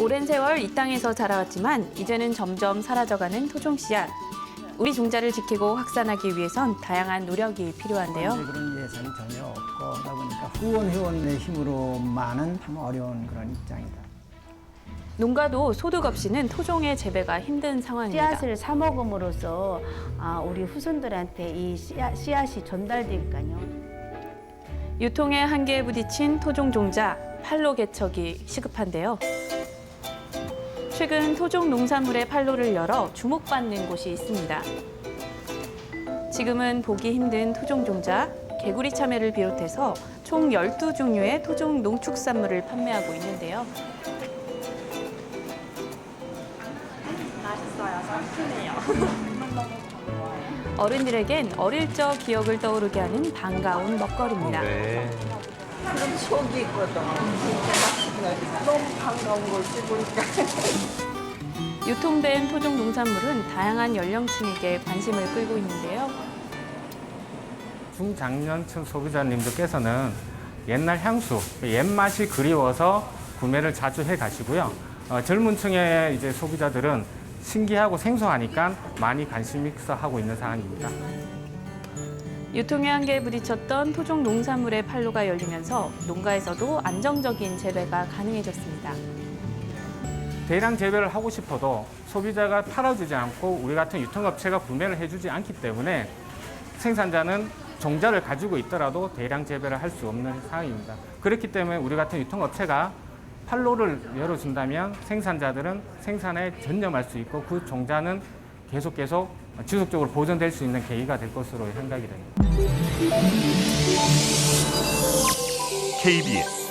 오랜 세월 이 땅에서 자라왔지만 이제는 점점 사라져가는 토종 씨앗. 우리 종자를 지키고 확산하기 위해선 다양한 노력이 필요한데요. 그런 예산이 전혀 없고 그러다 보니까 후원 회원의 힘으로만은 참 어려운 그런 입장이다. 농가도 소득 없이는 토종의 재배가 힘든 상황입니다. 씨앗을 사 먹음으로써 아, 우리 후손들한테 이 씨앗, 씨앗이 전달되니까요. 유통의 한계에 부딪힌 토종 종자 판로 개척이 시급한데요. 최근 토종 농산물의 판로를 열어 주목받는 곳이 있습니다. 지금은 보기 힘든 토종 종자, 개구리 참외를 비롯해서 총 12종류의 토종 농축산물을 판매하고 있는데요. 어른들에겐 어릴 적 기억을 떠오르게 하는 반가운 먹거리입니다. 네. 그런 추억이 있거든. 너무 반가운 거지 보니까. 유통된 토종 농산물은 다양한 연령층에게 관심을 끌고 있는데요. 중장년층 소비자님들께서는 옛날 향수, 옛 맛이 그리워서 구매를 자주 해 가시고요. 어, 젊은 층의 이제 소비자들은 신기하고 생소하니까 많이 관심 있어 하고 있는 상황입니다. 유통의 한계에 부딪혔던 토종 농산물의 판로가 열리면서 농가에서도 안정적인 재배가 가능해졌습니다. 대량 재배를 하고 싶어도 소비자가 팔아주지 않고 우리 같은 유통업체가 구매를 해주지 않기 때문에 생산자는 종자를 가지고 있더라도 대량 재배를 할 수 없는 상황입니다. 그렇기 때문에 우리 같은 유통업체가 판로를 열어준다면 생산자들은 생산에 전념할 수 있고 그 종자는 계속 계속 지속적으로 보존될 수 있는 계기가 될 것으로 생각이 됩니다. KBS